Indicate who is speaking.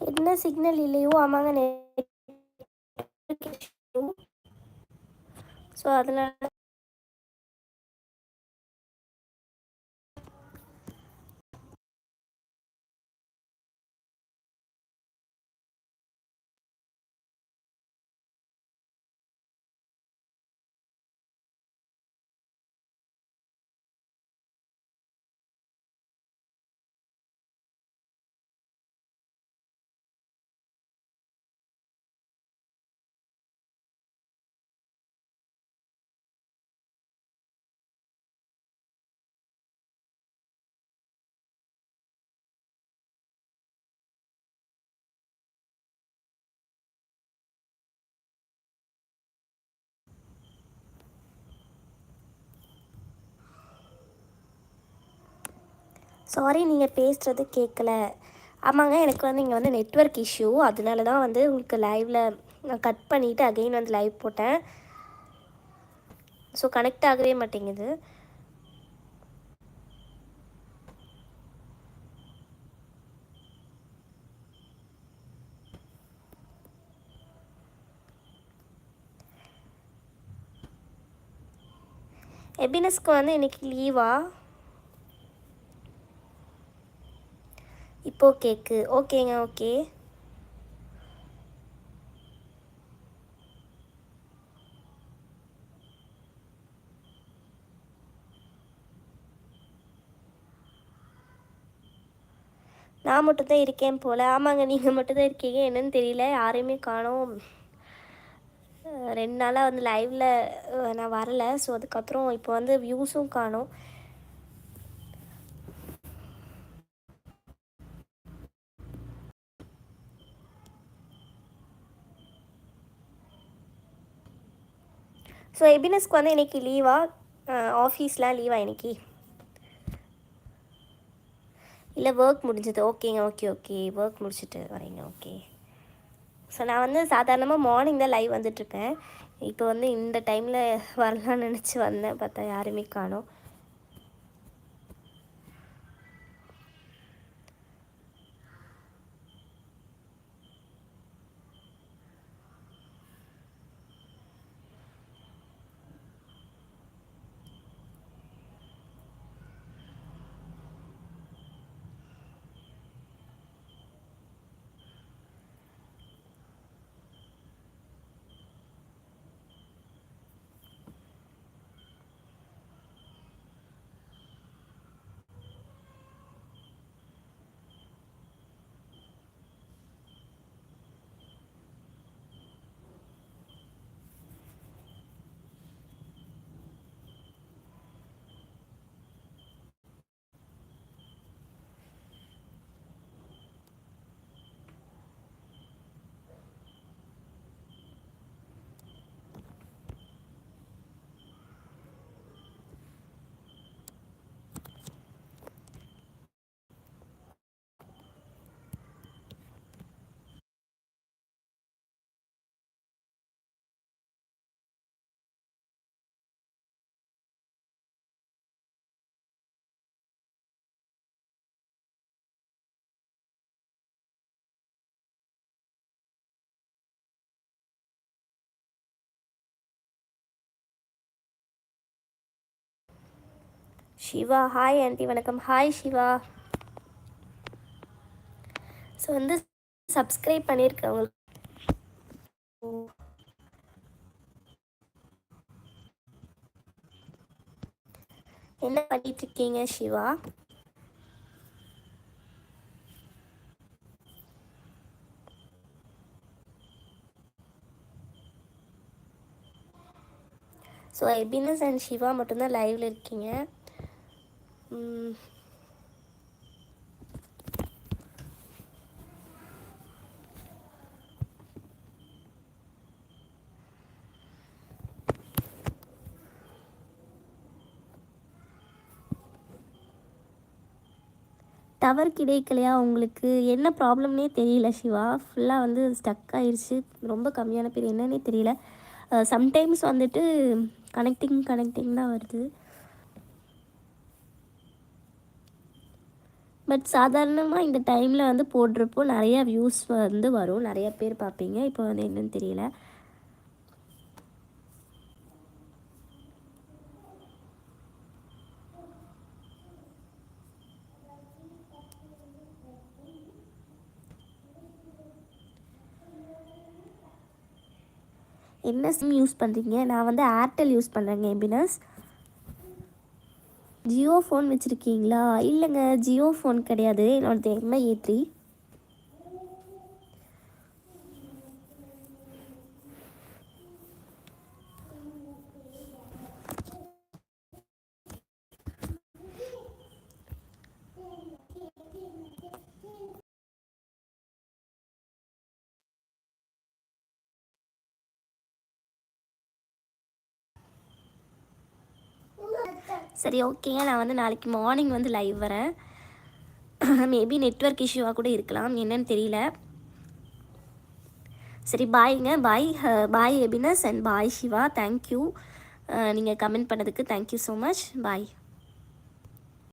Speaker 1: என்ன சிக்னல் இல்லையோ ஆமாங்க ஸோ அதனால சாரி நீங்கள் பேசுகிறது கேட்கல ஆமாங்க எனக்கு வந்து இங்கே வந்து நெட்ஒர்க் இஷ்யூ அதனால தான் வந்து உங்களுக்கு லைவில் நான் கட் பண்ணிவிட்டு அகெயின் வந்து லைவ் போட்டேன். ஸோ கனெக்ட் ஆகவே மாட்டேங்குது. எபினஸ்க்கு வந்து இன்னைக்கு லீவா இப்போ கேக்கு. ஓகேங்க ஓகே நான் மட்டும்தான் இருக்கேன் போல். ஆமாங்க நீங்கள் மட்டும்தான் இருக்கீங்க. என்னன்னு தெரியல. யாரையுமே காணோம். ரெண்டு நாளாக வந்து லைவில் நான் வரல. ஸோ அதுக்கப்புறம் இப்போ வந்து வியூஸும் காணோம். ஸோ எபினஸ்க்கு வந்து இன்னைக்கு லீவா ஆஃபீஸ்லாம் லீவா இன்னைக்கு? இல்லை ஒர்க் முடிஞ்சது. ஓகேங்க ஓகே ஓகே ஒர்க் முடிச்சுட்டு வரீங்க ஓகே ஸோ நான் வந்து சாதாரணமாக மார்னிங் தான் லைவ் வந்துட்டுருக்கேன் இப்போ வந்து இந்த டைமில் வரலாம்னு நினச்சி வந்தேன். பார்த்தா யாருமே காணும். சிவா. ஹாய் ஆண்டி வணக்கம். ஹாய் சிவா. ஸோ வந்து சப்ஸ்கிரைப் பண்ணியிருக்கேன் உங்களுக்கு என்ன பண்ணிட்டு இருக்கீங்க சிவா? ஸோ எபினஸ் அண்ட் சிவா மட்டும்தான் லைவில் இருக்கீங்க. டவர் கிடைக்கலையா உங்களுக்கு? என்ன ப்ராப்ளம்னே தெரியல சிவா. ஃபுல்லாக வந்து ஸ்டக் ஆயிடுச்சு ரொம்ப கம்மியான பேர். என்னன்னே தெரியல. சம்டைம்ஸ் வந்துட்டு கனெக்டிங் கனெக்டிங் தான் வருது. பட் சாதாரணமாக இந்த டைமில் வந்து போடுறப்போ நிறையா வியூஸ் வந்து வரும். நிறைய பேர் பார்ப்பீங்க. இப்போ வந்து என்னன்னு தெரியல. என்ன சிம் யூஸ் பண்ணுறீங்க நான் வந்து ஏர்டெல் யூஸ் பண்ணுறேங்க எம்பினஸ் ஜியோ ஃபோன் வச்சுருக்கீங்களா? இல்லைங்க ஜியோ ஃபோன் கிடையாது. என்னோடது எம்ஐ ஏ த்ரீ. சரி ஓகேங்க நான் வந்து நாளைக்கு மார்னிங் வந்து லைவ் வரேன். மேபி நெட்ஒர்க் இஷ்யூவாக கூட இருக்கலாம். என்னன்னு தெரியல. சரி பாய்ங்க bye bye Ebinas and bye Siva thank you நீங்கள் கமெண்ட் பண்ணதுக்கு thank you so much bye